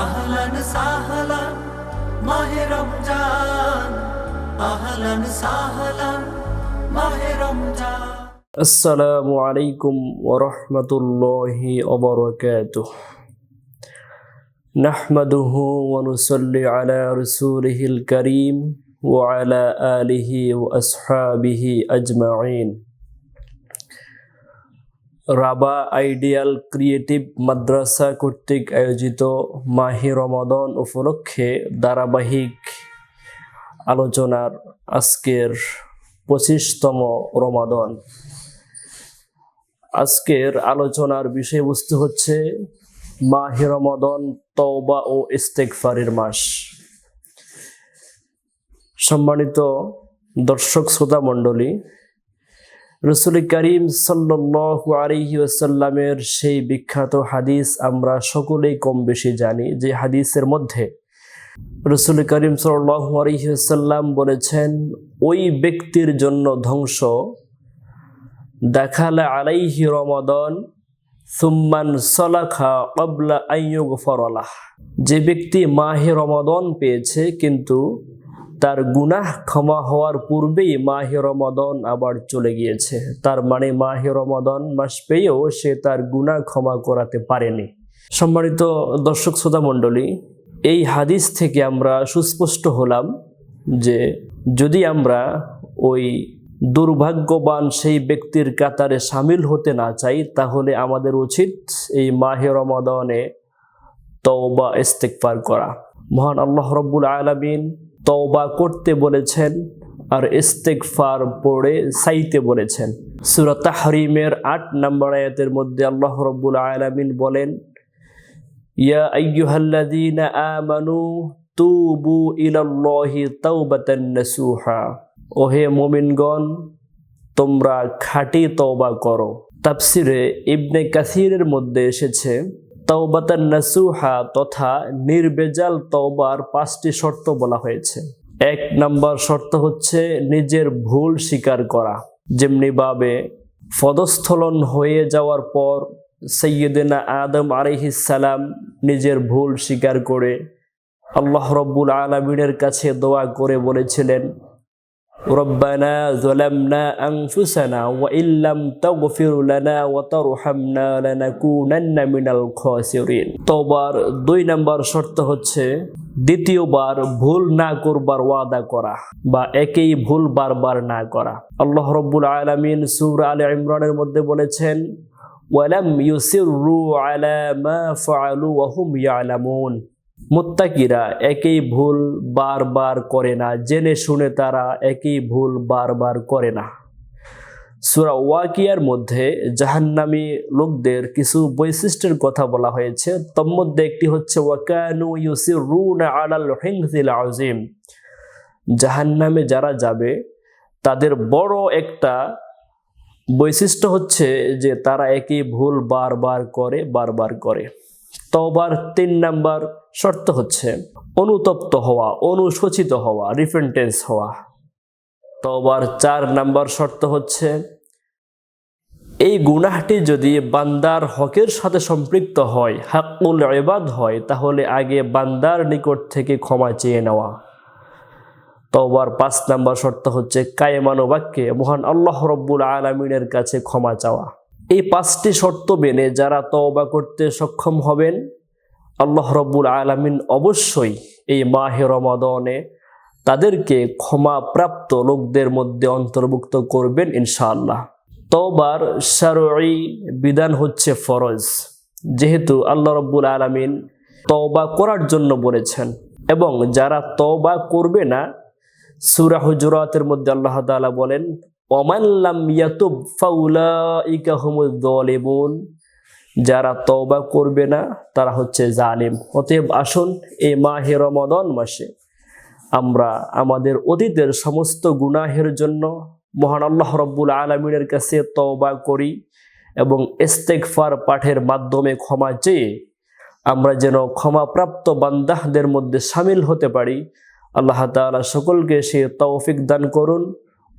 আহলান সাহলান মাহে রমজান আহলান সাহলান মাহে রমজান আসসালামু আলাইকুম ওরহমতুল্লাহি ওবরকাতুহ نحمده ونصلي على رسوله الكريم وعلى آله وأصحابه أجمعين রাবা আইডিয়াল ক্রিয়েটিভ মাদ্রাসা কর্তৃক আয়োজিত মাহি রমাদন উপলক্ষে ধারাবাহিক আলোচনার আজকের পঁচিশতম রমাদন। আজকের আলোচনার বিষয়বস্তু হচ্ছে মাহি রমাদন তওবা ও ইস্তেকফারের মাস। সম্মানিত দর্শক, শ্রোতা মণ্ডলী রসুল করিম সাল্লু আসাল্লামের সেই বিখ্যাত হাদিস আমরা সকলেই কম বেশি জানি যে হাদিসের মধ্যে রসুল করিম আসাল্লাম বলেছেন, ওই ব্যক্তির জন্য ধ্বংস, দেখালে আলাইহি রমাদন, সুম্মান সলাখা অবলা আইয়ুগ ফরলাহ যে ব্যক্তি মাহে রমাদন পেয়েছে কিন্তু তার গুনাহ ক্ষমা হওয়ার পূর্বেই মাহে রমাদন আবার চলে গিয়েছে। তার মানে মাহে রমাদন মাস পেয়েও সে তার গুনাহ ক্ষমা করাতে পারেনি। সম্মানিত দর্শক শ্রোতা মণ্ডলী, এই হাদিস থেকে আমরা সুস্পষ্ট হলাম যে যদি আমরা ওই দুর্ভাগ্যবান সেই ব্যক্তির কাতারে সামিল হতে না চাই, তাহলে আমাদের উচিত এই মাহে রমাদনে তওবা ইস্তেকবার করা। মহান আল্লাহ রব্বুল আলমিন তওবা করতে বলেছেন আর ইস্তেকফার পড়ে সাইতে বলেছেন। সুরা তাহরিমের আট নম্বর আয়াতের মধ্যে আল্লাহ রব্বুল আলমিন বলেন, ইয়া আইয়ুহাল্লাযীনা আমানু তুবু ইলাল্লাহি তাওবাতান নাসুহা। ওহে মোমিনগণ, তোমরা খাঁটি তওবা করো। তাফসিরে ইবনে কাসিরের মধ্যে এসেছে তওবাতান নাসুহা তথা নির্বেজাল তওবার পাঁচটি শর্ত বলা হয়েছে। এক নম্বর শর্ত হচ্ছে নিজের ভুল স্বীকার করা। যেমনিভাবে পদস্থলন হয়ে যাওয়ার পর সৈয়দিনা আদম আলিহিসাল্লাম নিজের ভুল স্বীকার করে আল্লাহ রব্বুল আলমিনের কাছে দোয়া করে বলেছিলেন ربنا ظلمنا أنفسنا وإن لم تغفر لنا وترحمنا لنكونن من الخاسرين তওবার দুই নম্বর শর্ত হচ্ছে দ্বিতীয়বার ভুল না করবার ওয়াদা করা বা একই ভুল বারবার না করা আল্লাহ রব্বুল আলামিন সূরা আলে ইমরানের মধ্যে বলেছেন ওয়ালাম ইউসিরু আলা মা ফাআলু ওয়া হুম ইয়ালামুন মুত্তাকিরা একই ভুল বারবার করে না, জেনে শুনে তারা একই ভুল বারবার করে না। সুরা ওয়াকিয়ার মধ্যে জাহান্নামী লোকদের কিছু বৈশিষ্ট্যের কথা বলা হয়েছে। তন্মধ্যে একটি হচ্ছে, ওয়াকানু ইউসিরুনা আলাল হিংসিল আজিম জাহান্নামে যারা যাবে, তাদের বড় একটা বৈশিষ্ট্য হচ্ছে যে তারা একই ভুল বারবার করে বারবার করে। তবার তিন নাম্বার শর্ত হচ্ছে অনুতপ্ত হওয়া, অনুশোচিত হওয়া রিফেন্টেন্স হওয়া। তবার চার নাম্বার শর্ত হচ্ছে এই গুনাহটি যদি বান্দার হকের সাথে সম্পৃক্ত হয় হাকুল এবাদ হয়, তাহলে আগে বান্দার নিকট থেকে ক্ষমা চেয়ে নেওয়া। তবার পাঁচ নাম্বার শর্ত হচ্ছে কায়েমানো বাক্যে মহান আল্লাহ রব্বুল আলমিনের কাছে ক্ষমা চাওয়া। এই পাঁচটি শর্ত মেনে যারা তওবা করতে সক্ষম হবেন, আল্লাহ রব্বুল আলমিন অবশ্যই এই মাহে রমাদনে তাদেরকে ক্ষমাপ্রাপ্ত লোকদের মধ্যে অন্তর্ভুক্ত করবেন ইনশাআল্লাহ। তওবার সারই বিধান হচ্ছে ফরজ, যেহেতু আল্লাহ রব্বুল আলমিন তওবা করার জন্য বলেছেন এবং যারা তওবা করবে না সুরাহ হুজুরাতের মধ্যে আল্লাহ তাআলা বলেন ওমাল্লাম ইয়াতুব ফাউলাইকা হুমুদ যালিমুন, যারা তওবা করবে না, তারা হচ্ছে জালিম। অতএব আসুন এই মাহে রমাদান মাসে আমরা আমাদের অতীতের সমস্ত গুনাহের জন্য মহান আল্লাহ রব্বুল আলমিনের কাছে তওবা করি এবং ইস্তেগফার পাঠের মাধ্যমে ক্ষমা চেয়ে আমরা যেন ক্ষমাপ্রাপ্ত বান্দাহদের মধ্যে সামিল হতে পারি। আল্লাহ তাআলা সকলকে সে তৌফিক দান করুন।